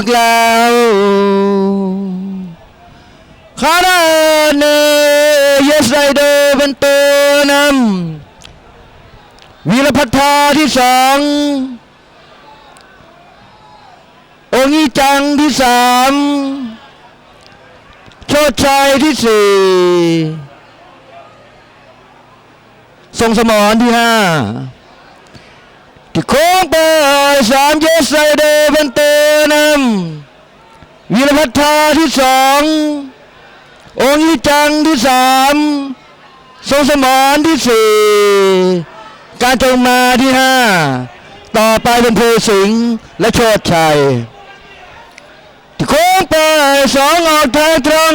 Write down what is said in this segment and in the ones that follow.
อกแล้วคาราเนยสไอเดอร์เป็นตัวนำวีรพัฒนาที่สององค์อีจังที่สามโชดชัยที่สี่ทรงสมรที่ห้าที่โค้ งไปสามเยสไซเดอร์เป็นตัวนำวีรพัฒนาที่สององค์ยิจังที่สามทรงสมรที่สี่การจงมาที่ห้าต่อไปเป็นภูสิงห์และโชดชัยโค้งไปสองออกทางตรง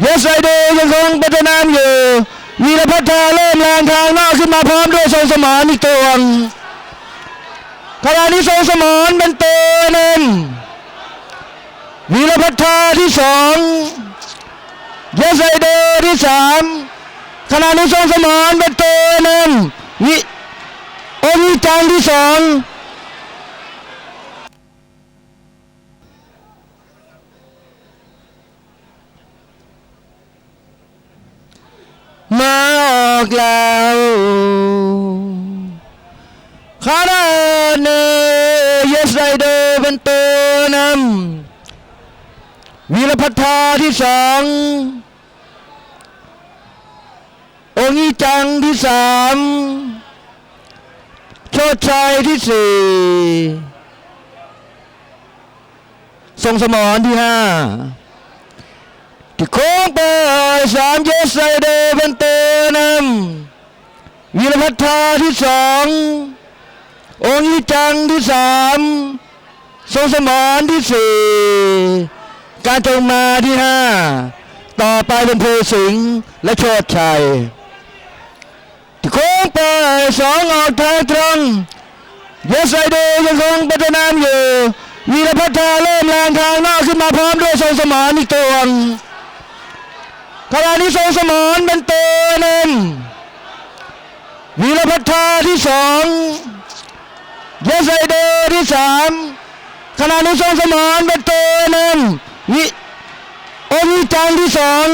เยสไซเดยังคงพัฒนามอยู่วีรพัฒนาเริ่มแรงทางนอกขึ้นมาพร้อมด้วยทรงสมรอีกตัว ขณะนี้ทรงสมรเป็นเตัวหนึ่งวีรพัฒนาที่สองเยสไซเดอร์ที่สามขณะนี้ทรงสมรเป็นเตัวหนึ่งวิโอวิจังที่สองมาออกแล้ว คาราเนยสไ i เดอร์เป็นตัวนำวีรพัฒนาที่สององค์จังที่สามโชดชัยที่สี่ทรงสมรที่ห้าที่โค้งไปสามเยสไ i เดอร์เป็นตัวนำวีรพัฒนาที่สอง องค์อีจังที่สามทรงสมรที่สี่การจงมาที่ห้าต่อไปเป็นภูสิงห์และโชดชัยโค้งไปสองออกทางตรงยสไซเดย์ยังคงพัฒนามอยู่วีรพัฒนาเริ่มแรงทางนอกขึ้นมาพร้อมด้วยทรงสมรอีกตัวขณะนี้ทรงสมรเป็นตัวนึงวีรพัฒนาที่สอง เยสไซเดอร์ที่สามขณะนี้ทรงสมานเป็นตัวนำวิโอวิจังที่สอง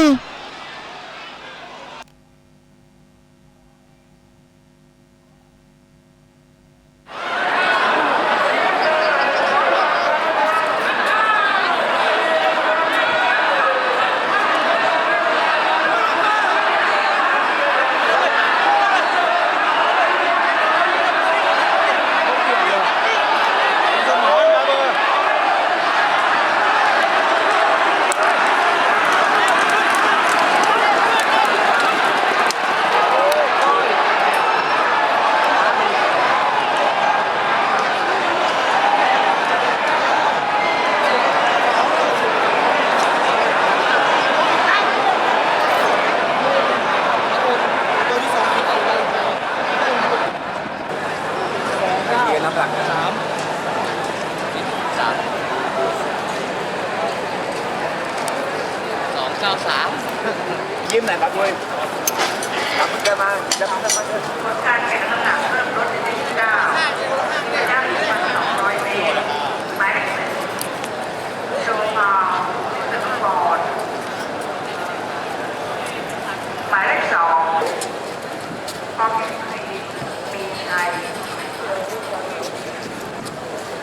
เก้าสามยิ้มหน่อยครับด้วยกลับเดินมาเดินมาเดินมาเดินมา